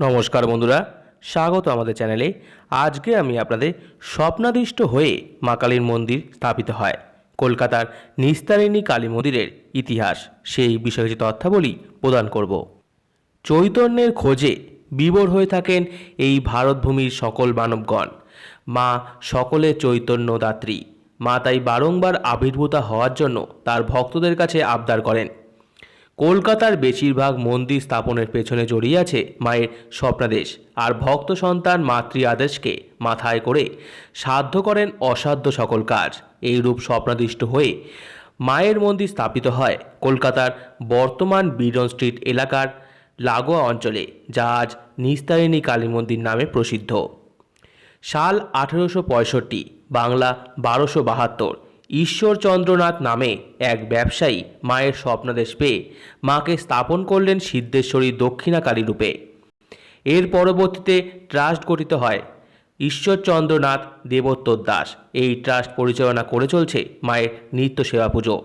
নমস্কার বন্ধুরা, স্বাগত আমাদের চ্যানেলে। আজকে আমি আপনাদের স্বপ্নাদিষ্ট হয়ে মা কালীর মন্দির স্থাপিত হয়। কলকাতার নিস্তারিণী কালী মন্দিরের ইতিহাস, সেই বিষয়ে কিছু তথ্যাবলী প্রদান করব। চৈতন্যের খোঁজে বিবর হয়ে থাকেন এই ভারতভূমির সকল মানবগণ। মা সকলের চৈতন্যদাত্রী। মা তাই বারংবার আবির্ভূতা হওয়ার জন্য তার ভক্তদের কাছে আবদার করেন। কলকাতার বেশিরভাগ মন্দির স্থাপনের পেছনে জড়িয়ে আছে মায়ের স্বপ্নাদেশ। আর ভক্ত সন্তান মাতৃ আদেশকে মাথায় করে সাধ্য করেন অসাধ্য সকল কাজ। এই রূপ স্বপ্নাদিষ্ট হয়ে মায়ের মন্দির স্থাপিত হয় কলকাতার বর্তমান বিডন স্ট্রিট এলাকার লাগোয়া অঞ্চলে, যা আজ নিস্তারিণী কালী মন্দির নামে প্রসিদ্ধ। সাল আঠেরোশো পঁয়ষট্টি, বাংলা বারোশো বাহাত্তর ঈশ্বরচন্দ্রনাথ নামে এক ব্যবসায়ী মায়ের স্বপ্নাদেশ পেয়ে মাকে স্থাপন করলেন সিদ্ধেশ্বরী দক্ষিণাকালী রূপে। এর পরবর্তীতে ট্রাস্ট গঠিত হয়। ঈশ্বরচন্দ্রনাথ দেবোত্তর দাস এই ট্রাস্ট পরিচালনা করে চলছে মায়ের নিত্য সেবা পুজো।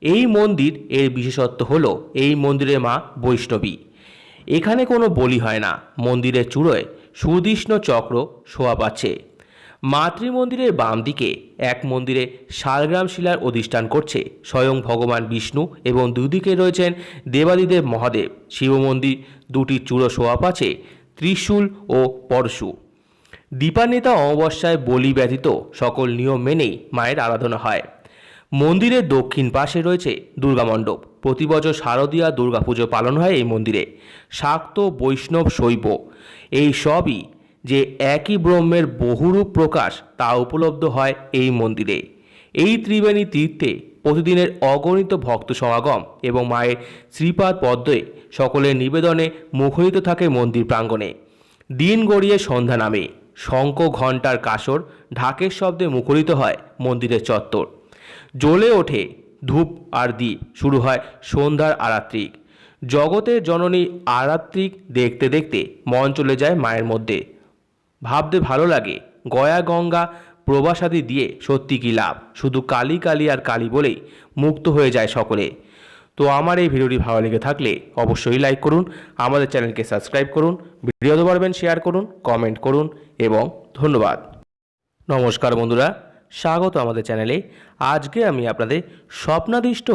এই মন্দির এর বিশেষত্ব হল এই মন্দিরে মা বৈষ্ণবী। এখানে কোনো বলি হয় না। মন্দিরের চূড়োয় সুদৃষ্ণ চক্র শোয়া পাচ্ছে। মাতৃমন্দিরের বাম দিকে এক মন্দিরে শালগ্রাম শিলার অধিষ্ঠান করছে স্বয়ং ভগবান বিষ্ণু এবং দুদিকে রয়েছেন দেবাদিদেব মহাদেব। শিব মন্দির দুটি চূড়ো শোয়া পাচ্ছে ত্রিশূল ও পরশু। দীপান্বিতা অমাবস্যায় বলি ব্যতীত সকল নিয়ম মেনেই মায়ের আরাধনা হয়। মন্দিরের দক্ষিণ পাশে রয়েছে দুর্গামণ্ডপ প্রতি বছর শারদীয়া দুর্গাপুজো পালন হয় এই মন্দিরে। শাক্ত বৈষ্ণব শৈব। এই সবই যে একই ব্রহ্মের বহুরূপ প্রকাশ তা উপলব্ধ হয় এই মন্দিরে। এই ত্রিবেণী তীর্থে প্রতিদিনের অগণিত ভক্ত সমাগম এবং মায়ের শ্রীপাদ পদ্মে সকলের নিবেদনে মুখরিত থাকে মন্দির প্রাঙ্গণে। দিন গড়িয়ে সন্ধ্যা নামে। শঙ্খ ঘণ্টার কাসর ঢাকের শব্দে মুখরিত হয় মন্দিরের চত্বর। জ্বলে ওঠে ধূপ আর দ্বীপ শুরু হয় সন্ধ্যার আরাত্রিক। জগতের জননী আরাত্রিক দেখতে দেখতে মন চলে যায় মায়ের মধ্যে। ভাবতে ভালো লাগে। গয়া, গঙ্গা, প্রবাসাদি দিয়ে সত্যি কি লাভ? শুধু কালী, কালি আর কালি বলেই মুক্ত হয়ে যায় সকলে। তো আমার এই ভিডিওটি ভালো লেগে থাকলে অবশ্যই লাইক করুন, আমাদের চ্যানেলকে সাবস্ক্রাইব করুন ভিডিওতে পারবেন শেয়ার করুন কমেন্ট করুন এবং ধন্যবাদ। নমস্কার বন্ধুরা, স্বাগত আমাদের চ্যানেলে। আজকে আমি আপনাদের স্বপ্নাদিষ্ট